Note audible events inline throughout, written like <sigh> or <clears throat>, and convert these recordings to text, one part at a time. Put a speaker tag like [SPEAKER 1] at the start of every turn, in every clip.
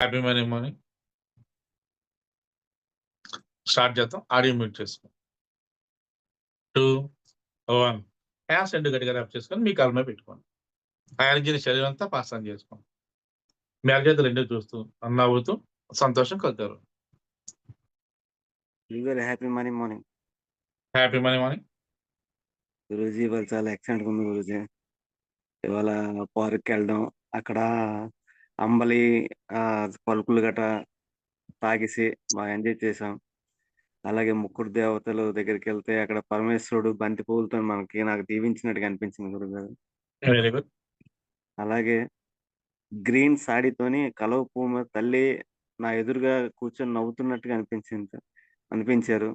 [SPEAKER 1] Happy morning morning start చేద్దాం. Audio mute చేసుకో. Two one hands రెండు గట్టిగా ర్యాప్ చేసుకొని మీ కాలు మీద పెట్టుకోండి. ఆ ఎనర్జీని శరీరం అంతా పాస్ ఆన్ చేసుకోండి. మీ అరచేతులు రెండు చూస్తూ నవ్వుతూ సంతోషం కలుగుతారు
[SPEAKER 2] happy morning morning
[SPEAKER 1] happy morning morning
[SPEAKER 2] Guruji ఇవాళ చాలా ఎక్సలెంట్ ఉంది గురూజీ. ఇవాళ పార్క్ వెళ్ళడం. అక్కడ అంబలి ఆ పలుకులు గట తాగేసి బాగా ఎంజాయ్ చేసాం. అలాగే ముక్కుడు దేవతలు దగ్గరికి వెళ్తే అక్కడ పరమేశ్వరుడు బంతి పువ్వులతో మనకి నాకు దీవించినట్టుగా అనిపించింది గురుగారు.
[SPEAKER 1] వెరీ గుడ్
[SPEAKER 2] అలాగే గ్రీన్ సాడీతోని కలవ పువ్వు మీద తల్లి నా ఎదురుగా కూర్చొని నవ్వుతున్నట్టుగా అనిపించింది అనిపించారు.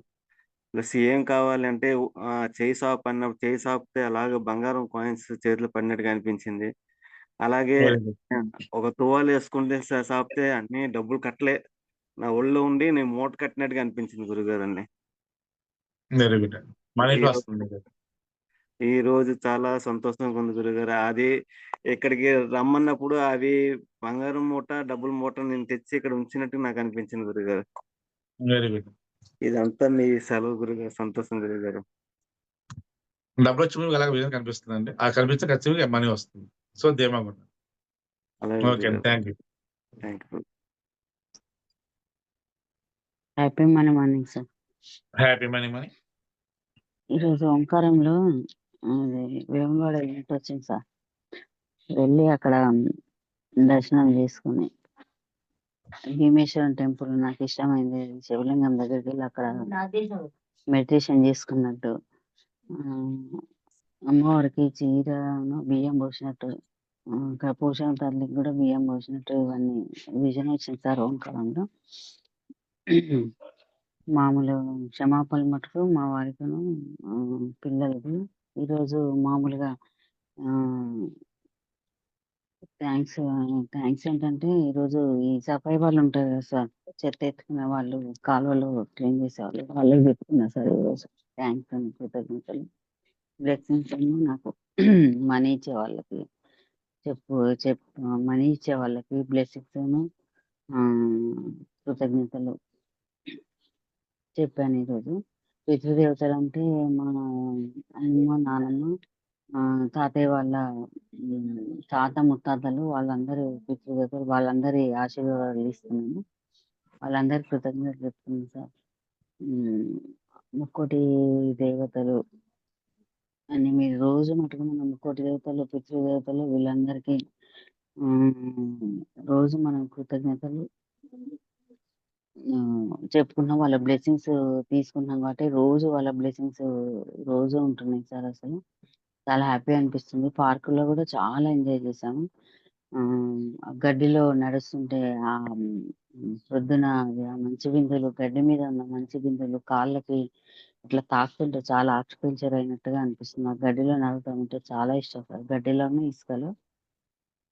[SPEAKER 2] ప్లస్ ఏం కావాలి అంటే ఆ, చేయి సాప్ అన్న చేయి సాపితే అలాగే బంగారం కాయిన్స్ చేతిలో పడినట్టుగా అనిపించింది. అలాగే ఒక తువాలు వేసుకుంటే సా- సాపితే అన్ని డబ్బులు కట్టలే. నా ఒళ్ళో ఉండి నేను మూట కట్టినట్టుగా అనిపించింది గురుగారు అన్ని.
[SPEAKER 1] Very good. మనీ
[SPEAKER 2] ఈ రోజు
[SPEAKER 1] వస్తుంది మీకు.
[SPEAKER 2] ఈ రోజు చాలా సంతోషంగా ఉంది గురుగారు. అది ఇక్కడికి రమ్మన్నప్పుడు అవి బంగారం మూట డబ్బుల మూట నేను తెచ్చి ఇక్కడ ఉంచినట్టు నాకు అనిపించింది గురుగారు.
[SPEAKER 1] Very good.
[SPEAKER 2] ఇదంతా మీ సెలవు గురుగారు. సంతోషం గురుగారు.
[SPEAKER 1] డబ్బులు వచ్చి మీకు అలాగే కనిపిస్తుంది అండి ఆ కనిపిస్తే ఖచ్చితంగా మనీ వస్తుంది. సో
[SPEAKER 2] అలాగే
[SPEAKER 1] okay thank you.
[SPEAKER 2] Thank you.
[SPEAKER 3] Happy money morning sir.
[SPEAKER 1] Happy money money.
[SPEAKER 3] ఈరోజు ఓంకారంలో అది వేములవాడ వెళ్ళినట్టు వచ్చింది సార్. వెళ్ళి అక్కడ దర్శనం చేసుకుని భీమేశ్వరం టెంపుల్ నాకు ఇష్టమైంది. శివలింగం దగ్గరికి వెళ్ళి అక్కడ మెడిటేషన్ చేసుకున్నట్టు అమ్మవారికి చీర బియ్యం పోసినట్టు ఇంకా పోషణ తల్లికి కూడా బియ్యం పోసినట్టు ఇవన్నీ విజన్ వచ్చింది సార్ ఓంకారంలో మామూలు క్షమాపణ మటుకు మా వారికిను పిల్లలకు పిల్లలకి ఈరోజు మామూలుగా థ్యాంక్స్ థ్యాంక్స్ ఏంటంటే ఈరోజు ఈ సఫాయి వాళ్ళు ఉంటారు కదా సార్ చెత్త ఎత్తుకునే వాళ్ళు కాలువలు క్లీన్ చేసే వాళ్ళు వాళ్ళకి చెప్తున్నా సార్ ఈరోజు. థ్యాంక్స్ అని కృతజ్ఞతలు. బ్లెస్సింగ్స్ నాకు <clears throat> మనీ ఇచ్చే వాళ్ళకి. చెప్పు చెప్ మనీ ఇచ్చే వాళ్ళకి బ్లెస్సింగ్స్ కృతజ్ఞతలు చెప్పాను ఈరోజు. పితృదేవతలు అంటే మా అమ్మ నాన్నమ్మ తాతయ్య వాళ్ళ తాత ముత్తాతలు వాళ్ళందరూ పితృదేవతలు వాళ్ళందరి ఆశీర్వాదాలు ఇస్తున్నాను. వాళ్ళందరి కృతజ్ఞతలు చెప్తున్నాను సార్. ముక్కోటి దేవతలు అని మీరు రోజు మటుకు మనం కోటి దేవతలు పితృదేవతలు వీళ్ళందరికీ రోజు మనం కృతజ్ఞతలు చెప్పుకున్నాం వాళ్ళ బ్లెస్సింగ్స్ తీసుకున్నాం కాబట్టి రోజు వాళ్ళ బ్లెస్సింగ్స్ రోజు ఉంటున్నాయి సార్ అసలు. చాలా హ్యాపీ అనిపిస్తుంది. పార్క్లో కూడా చాలా ఎంజాయ్ చేసాము గడ్డిలో నడుస్తుంటే ఆ పొద్దున ప్రొద్దున మంచి బిందులు గడ్డి మీద ఉన్న మంచి బిందులు కాళ్ళకి ఇట్లా తాకుతుంటే చాలా ఆక్సికల్చర్ అయినట్టుగా అనిపిస్తుంది. నాకు గడ్డిలో నడవటం అంటే చాలా ఇష్టం సార్. గడ్డిలోనే ఇసుకలో.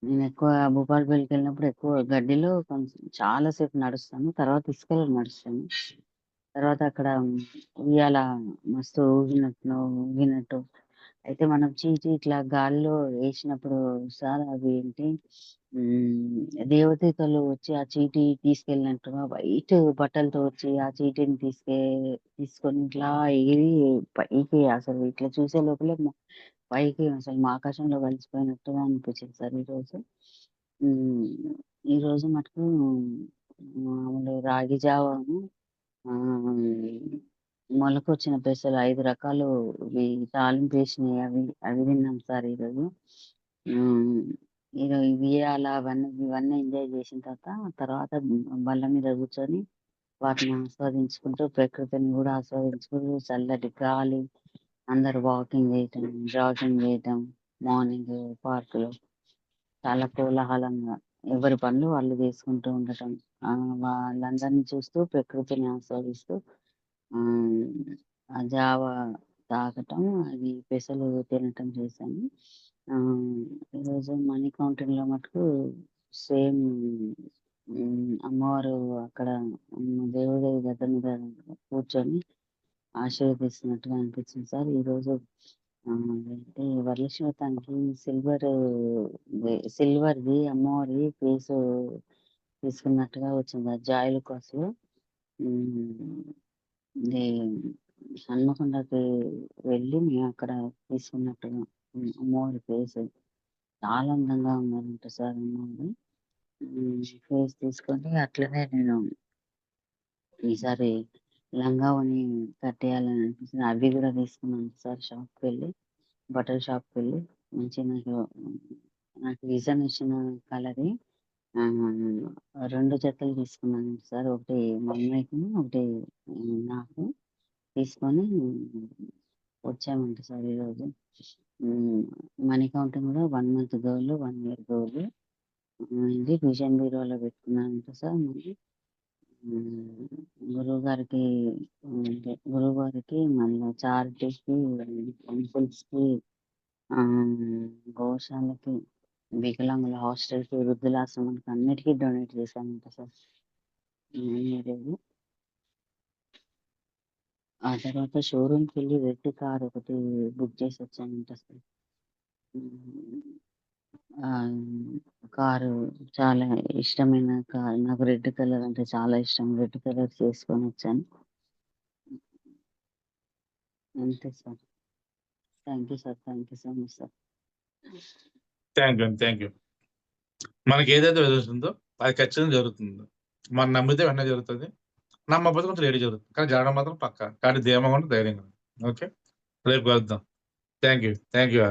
[SPEAKER 3] నేను ఎక్కువ భూపాలపల్లికి వెళ్ళినప్పుడు ఎక్కువ గడ్డిలో కొంచెం చాలా సేపు నడుస్తాను. తర్వాత ఇసుకలో నడుస్తాను. తర్వాత అక్కడ ఉయ్యాల మస్తు ఊగినట్టు ఊగినట్టు అయితే మనం చీటి ఇట్లా గాల్లో వేసినప్పుడు సార్ అవి ఏంటి? ఉమ్, దేవతలు వచ్చి ఆ చీటి తీసుకెళ్ళినట్టుగా వైట్ బట్టలతో వచ్చి ఆ చీటిని తీసుకే తీసుకొని ఇట్లా ఎగిరి పైకి అసలు ఇట్లా చూసే లోపలే పైకి అసలు మా ఆకాశంలో కలిసిపోయినట్టుగా అనిపించింది సార్ ఈరోజు. ఉమ్, ఈ రోజు మటుకు మామూలు రాగి జావాను ఆ, మొలకొచ్చిన పెసలు ఐదు రకాలు ఇవి తాలింపు వేసినాయి అవి అవి తిన్నాం సార్ ఈరోజు. ఈరోజు ఇవి అలా అవన్నీ ఇవన్నీ ఎంజాయ్ చేసిన తర్వాత తర్వాత బల్ల మీద కూర్చొని వాటిని ఆస్వాదించుకుంటూ ప్రకృతిని కూడా ఆస్వాదించుకుంటూ చల్లటి గాలి అందరు వాకింగ్ చేయటం జాగింగ్ చేయటం మార్నింగ్ పార్కులో చాలా కోలాహలంగా ఎవరి పనులు వాళ్ళు చేసుకుంటూ ఉండటం. వాళ్ళందరినీ చూస్తూ ప్రకృతిని ఆస్వాదిస్తూ ఆ, ఆ జావ తాగటం అది పెసలు తినటం చేశాను ఆ, ఈరోజు మనీ కౌంటర్లో మటుకు సేమ్ అమ్మవారు అక్కడ ఉమ్, దేవుడి గద్ద మీద కూర్చొని ఆశీర్వదిస్తున్నట్టుగా అనిపించింది సార్ ఈరోజు ఆ, అంటే వరలక్ష్మి వ్రతానికి సిల్వర్ సిల్వర్ది అమ్మవారి పీసు తీసుకున్నట్టుగా వచ్చింది. ఆ జాయిల్ లుకాస్‌లో హ్మ్. ఇది హన్మకొండకి వెళ్ళి అక్కడ తీసుకున్నట్టుగా అమ్మవారి ఫేస్ చాలా అందంగా ఉందంట సార్ అమ్మవారి ఫేస్ తీసుకొని అట్లనే నేను ఈసారి లంగా కట్టేయాలని అనిపించింది. అవి కూడా తీసుకున్నాను సార్ షాప్‌కెళ్ళి. బట్టల షాప్‌కెళ్ళి మంచిగా నాకు నాకు డిజైన్ ఇచ్చిన కలరే రెండు 2 జతలు తీసుకున్నాను సార్. ఒకటి మా అమ్మాయికిను, ఒకటి నాకు. తీసుకొని వచ్చామంట సార్ ఈరోజు. హ్మ్. మనీ కౌంటింగ్ కూడా 1 మంత్ గోల్డ్, 1 ఇయర్ గోల్డ్. ఆహ్, ఇది విజన్ బీరోలో పెట్టుకున్నానంట సార్ మళ్ళీ. హ్మ్. గురువుగారికి అంటే గురువుగారికి మళ్ళా చారిటీకి, టెంపుల్స్‌కి ఆహ్, గోశాలకి, వికలాంగుల హాస్టల్స్ వృద్ధులాశ్రమానికి అన్నిటికీ డొనేట్ చేశానంట సార్. లేదు ఆ తర్వాత షోరూమ్‌కెళ్ళి రెడ్ కార్ ఒకటి బుక్ చేసొచ్చానంట సార్. కారు చాలా ఇష్టమైన కార్. నాకు రెడ్ కలర్ అంటే చాలా ఇష్టం. రెడ్ కలర్ చేసుకొని వచ్చాను అంతే sir. Thank you sir. Thank you so much sir.
[SPEAKER 1] Thank you అండి. Thank you. మనకి ఏదైతే జరుగుతుందో అది ఖచ్చితంగా జరుగుతుంది. మనం నమ్మితే వెంటనే జరుగుతుంది నమ్మకపోతే కొంచెం లేట్‌గా జరుగుతుంది. కానీ జరగడం మాత్రం పక్కా. కానీ ధీమాగా ఉండి ధైర్యంగా ఓకే. రేపు కలుద్దాం. Thank you. Thank you